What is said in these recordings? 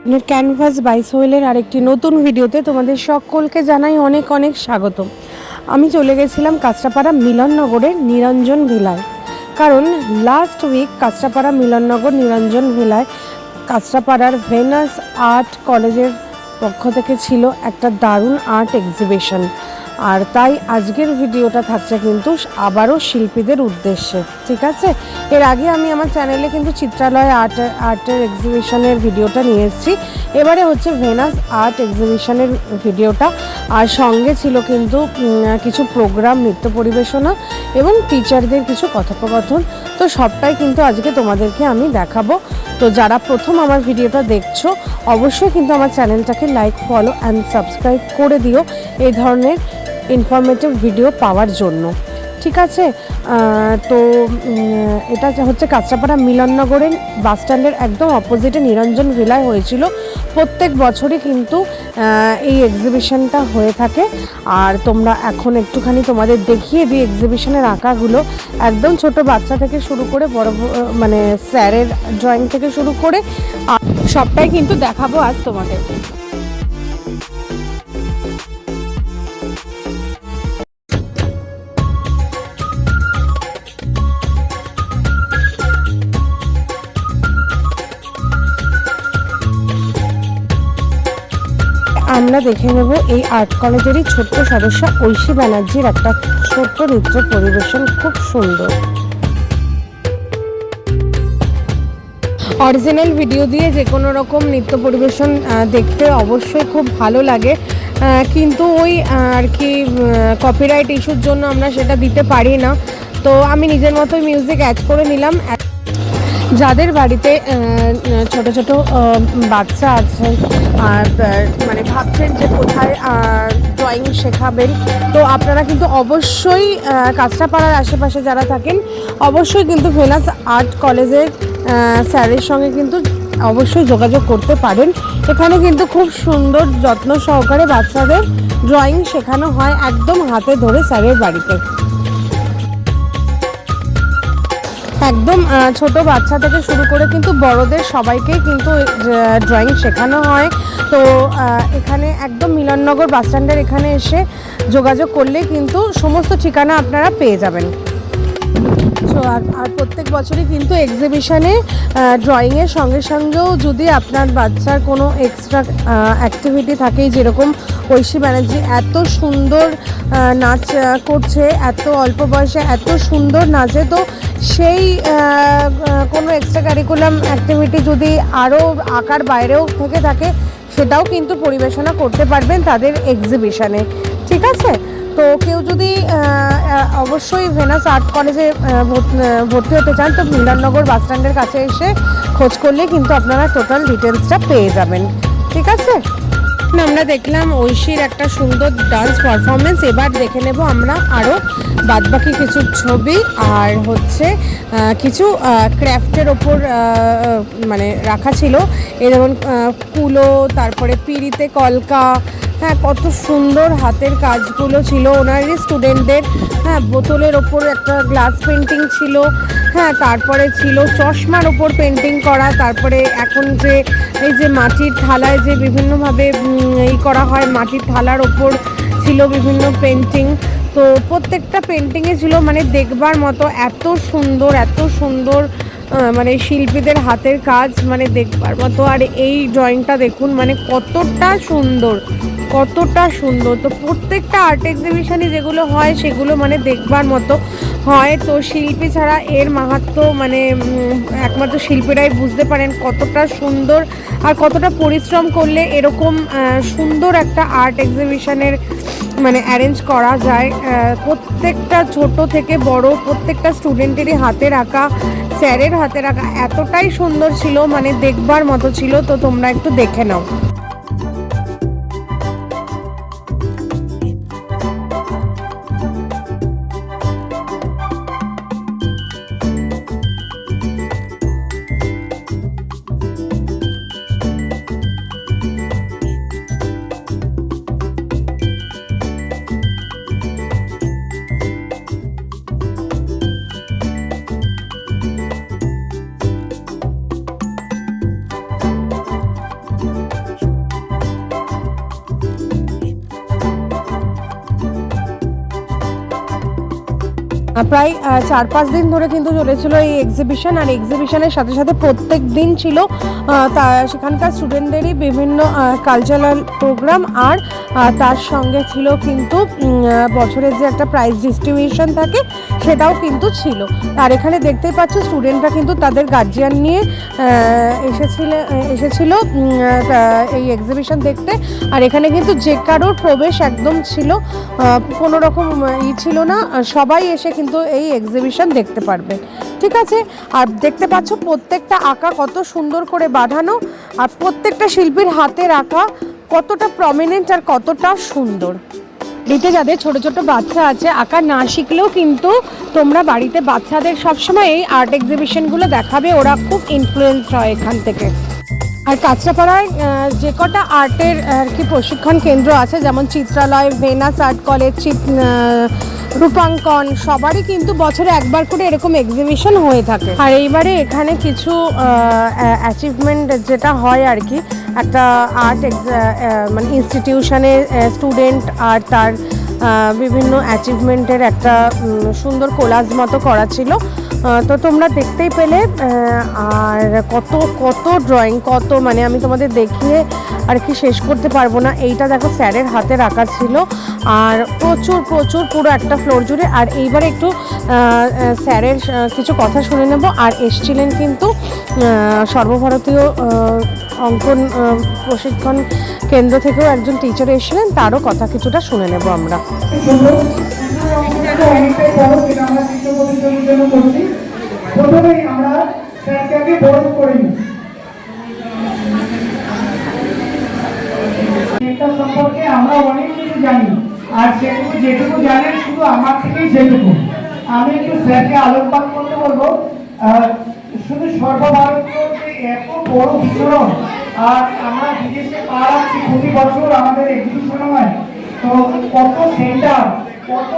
আপনার canvas by সোহেলের আরেকটি নতুন ভিডিওতে তোমাদের সকলকে জানাই অনেক অনেক স্বাগত আমি চলে গেছিলাম কাঁচরাপাড়া মিলননগরের নিরঞ্জন ভিলায়। কারণ লাস্ট উইক কাঁচরাপাড়া মিলননগর নিরঞ্জন ভিলায় কাঁচরাপাড়ার ভেনাস আর্ট কলেজের পক্ষ থেকে ছিল একটা দারুণ আর্ট এক্সিবিশন আর তাই আজকের ভিডিওটা থাকছে কিন্তু আবারও শিল্পীদের উদ্দেশ্যে, ঠিক আছে? এর আগে আমি আমার চ্যানেলে কিন্তু চিত্রালয় আর্ট আর্টের এক্সিবিশনের ভিডিওটা নিয়ে এসেছি। এবারে হচ্ছে ভেনাস আর্ট এক্সিবিশনের ভিডিওটা। আর সঙ্গে ছিল কিন্তু কিছু প্রোগ্রাম নৃত্য পরিবেশনা এবং টিচারদের কিছু কথোপকথন। তো সবটাই কিন্তু আজকে তোমাদেরকে আমি দেখাবো। তো যারা প্রথম আমার ভিডিওটা দেখছ, অবশ্যই কিন্তু আমার চ্যানেলটাকে লাইক ফলো অ্যান্ড সাবস্ক্রাইব করে দিও। এই ধরনের ইনফরমেটিভ ভিডিও পাওয়ার জন্য। ঠিক আছে? তো এটা হচ্ছে কাঁচরাপাড়া মিলননগরের বাস স্ট্যান্ডের একদম অপোজিটে নিরঞ্জন ভিলায় হয়েছিল। প্রত্যেক বছরই কিন্তু এই এক্সিবিশনটা হয়ে থাকে। আর তোমরা এখন একটুখানি তোমাদের দেখিয়ে দিই এক্সিবিশনের আঁকাগুলো। একদম ছোট বাচ্চা থেকে শুরু করে বড় মানে স্যারের ড্রয়িং থেকে শুরু করে সবটাই কিন্তু দেখাবো আজ তোমাদের। দেখে নেব এই আর্ট কলেজেরই ছোট্ট সদস্য ঐশী ব্যানার্জির একটা ছোট্ট নৃত্য পরিবেশন খুব সুন্দর। অরিজিনাল ভিডিও দিয়ে যে কোনো রকম নৃত্য পরিবেশন দেখতে অবশ্যই খুব ভালো লাগে। কিন্তু ওই আর কি কপিরাইট ইস্যুর জন্য আমরা সেটা দিতে পারি না। তো আমি নিজের মতো মিউজিক অ্যাড করে নিলাম। যাদের বাড়িতে ছোট ছোট বাচ্চা আছে, আর মানে ভাবছেন যে কোথায় ড্রয়িং শেখাবেন, তো আপনারা কিন্তু অবশ্যই কাঁচরাপাড়ার আশেপাশে যারা থাকেন, অবশ্যই কিন্তু ভেনাস আর্ট কলেজের স্যারের সঙ্গে কিন্তু অবশ্যই যোগাযোগ করতে পারেন। এখানে কিন্তু খুব সুন্দর যত্ন সহকারে বাচ্চাদের ড্রয়িং শেখানো হয় একদম হাতে ধরে স্যারের বাড়িতে। একদম ছোট বাচ্চা থেকে শুরু করে কিন্তু বড়দের সবাইকেই কিন্তু ড্রয়িং শেখানো হয়। তো এখানে একদম মিলননগর বাস স্ট্যান্ডের এখানে এসে যোগাযোগ করলে কিন্তু সমস্ত ঠিকানা আপনারা পেয়ে যাবেন। তো আর আর প্রত্যেক বছরই কিন্তু এক্সিবিশনে ড্রয়িংয়ের সঙ্গে সঙ্গেও যদি আপনার বাচ্চার কোনো এক্সট্রা অ্যাক্টিভিটি থাকে, যেরকম ঐশী ব্যানার্জি এত সুন্দর নাচ করছে, এত অল্প বয়সে এত সুন্দর নাচে, তো সেই কোনো এক্সট্রা কারিকুলাম অ্যাক্টিভিটি যদি আরও আঁকার বাইরেও থেকে থাকে, সেটাও কিন্তু পরিবেশনা করতে পারবেন তাদের এক্সিবিশনে ঠিক আছে? তো কেউ যদি অবশ্যই ভেনাস আর্ট কলেজে ভর্ত- হতে চান, তো মিলননগর বাস স্ট্যান্ডের কাছে এসে খোঁজ করলে কিন্তু আপনারা টোটাল ডিটেলসটা পেয়ে যাবেন। ঠিক আছে? আমরা দেখলাম ঐশীর একটা সুন্দর ডান্স পারফরমেন্স এবার দেখে নেব আমরা আরও বাদবাকি কিছু ছবি আর হচ্ছে কিছু ক্র্যাফটের ওপর মানে রাখা ছিল। এই যেমন কুলো, তারপরে পিড়িতে কলকা হ্যাঁ কত সুন্দর হাতের কাজগুলো ছিল। ওনারই স্টুডেন্টদের হ্যাঁ বোতলের ওপর একটা গ্লাস পেন্টিং ছিল হ্যাঁ তারপরে ছিল চশমার ওপর পেন্টিং করা, তারপরে এখন যে এই যে মাটির থালায় যে বিভিন্নভাবে এই করা হয়, মাটির থালার ওপর ছিল বিভিন্ন পেন্টিং তো প্রত্যেকটা পেন্টিংয়ে ছিল মানে দেখবার মতো এত সুন্দর এত সুন্দর মানে শিল্পীদের হাতের কাজ মানে দেখবার মতো। আর এই ড্রয়িংটা দেখুন মানে কতটা সুন্দর। কতটা সুন্দর। তো প্রত্যেকটা আর্ট এক্সিবিশনে যেগুলো হয়, সেগুলো মানে দেখবার মতো হয়। তো শিল্পী ছাড়া এর মাহাত্ম মানে একমাত্র শিল্পীরাই বুঝতে পারেন কতটা সুন্দর আর কতটা পরিশ্রম করলে এরকম সুন্দর একটা আর্ট এক্সিবিশনের মানে অ্যারেঞ্জ করা যায়। প্রত্যেকটা ছোট থেকে বড়, প্রত্যেকটা স্টুডেন্টেরই হাতে রাখা, স্যারের হাতে রাখা এতটাই সুন্দর ছিল মানে দেখবার মতো ছিল। তো তোমরা একটু দেখে নাও। প্রায় চার পাঁচ দিন ধরে কিন্তু চলেছিল এই এক্সিবিশন আর এক্সিবিশনের সাথে সাথে প্রত্যেক দিন ছিল তা সেখানকার স্টুডেন্টদেরই বিভিন্ন কালচারাল প্রোগ্রাম আর তার সঙ্গে ছিল কিন্তু বছরের যে একটা প্রাইজ ডিস্ট্রিবিউশন থাকে সেটাও কিন্তু ছিল। আর এখানে দেখতেই পাচ্ছ স্টুডেন্টরা কিন্তু তাদের গার্জিয়ান নিয়ে এসেছিল এসেছিল এই এক্সিবিশন দেখতে। আর এখানে কিন্তু যে কারোর প্রবেশ একদম ছিল কোনো রকম ই ছিল না। সবাই এসে কিন্তু এই এক্সিবিশন দেখতে পারবে। ঠিক আছে? আর দেখতে পাচ্ছ প্রত্যেকটা আঁকা কত সুন্দর করে বাঁধানো, আর প্রত্যেকটা শিল্পীর হাতের আঁকা কতটা প্রমিনেন্ট আর কতটা সুন্দর। বাড়িতে যাদের ছোট ছোট বাচ্চা আছে, আঁকা না শিখলেও কিন্তু তোমরা বাড়িতে বাচ্চাদের সবসময় এই আর্ট এক্সিবিশনগুলো দেখাবে। ওরা খুব ইনফ্লুয়েন্স হয় এখান থেকে। আর কাঁচরাপাড়ায় যে কটা আর্টের আর কি প্রশিক্ষণ কেন্দ্র আছে, যেমন Chitralaya, Venus art college Rupankan, সবারই কিন্তু বছরে একবার করে এরকম এক্সিবিশন হয়ে থাকে। আর এইবারে এখানে কিছু অ্যাচিভমেন্ট যেটা হয় আর কি, একটা আর্ট মানে ইনস্টিটিউশনের স্টুডেন্ট আর তার বিভিন্ন অ্যাচিভমেন্টের একটা সুন্দর কোলাজ মতো করা ছিল। তো তোমরা দেখতেই পেলে আর কত কত ড্রয়িং কত মানে আমি তোমাদের দেখিয়ে আর কি শেষ করতে পারব না। এইটা দেখো স্যারের হাতে রাখা ছিল। আর প্রচুর প্রচুর পুরো একটা ফ্লোর জুড়ে। আর এইবার একটু স্যারের কিছু কথা শুনে নেব। আর এসছিলেন কিন্তু সর্বভারতীয় অঙ্কন প্রশিক্ষণ কেন্দ্র থেকেও একজন টিচার এসেছিলেন। তারও কথা কিছুটা শুনে নেব আমরা। আর সেটুকু যেটুকু জানেন শুধু আমার থেকেই যেটুকু আমি একটু স্যারকে আলোকপাত করতে বলব শুধু সর্বভারতীয় যে এত বড় আর আমরা বিদেশে পা রাখছি প্রতি বছর আমাদের এক্সিবিশন হয়। তো কত সেন্টার কত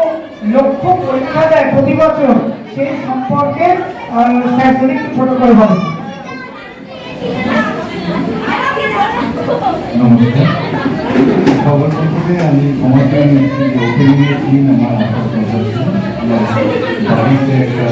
লক্ষ পরীক্ষা দেয় প্রতি বছর? সেই সম্পর্কে ছোট করে বলেন আমি আমার বাড়িতে একটা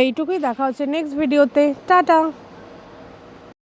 এইটুকুই দেখা হচ্ছে নেক্সট ভিডিওতে টাটা!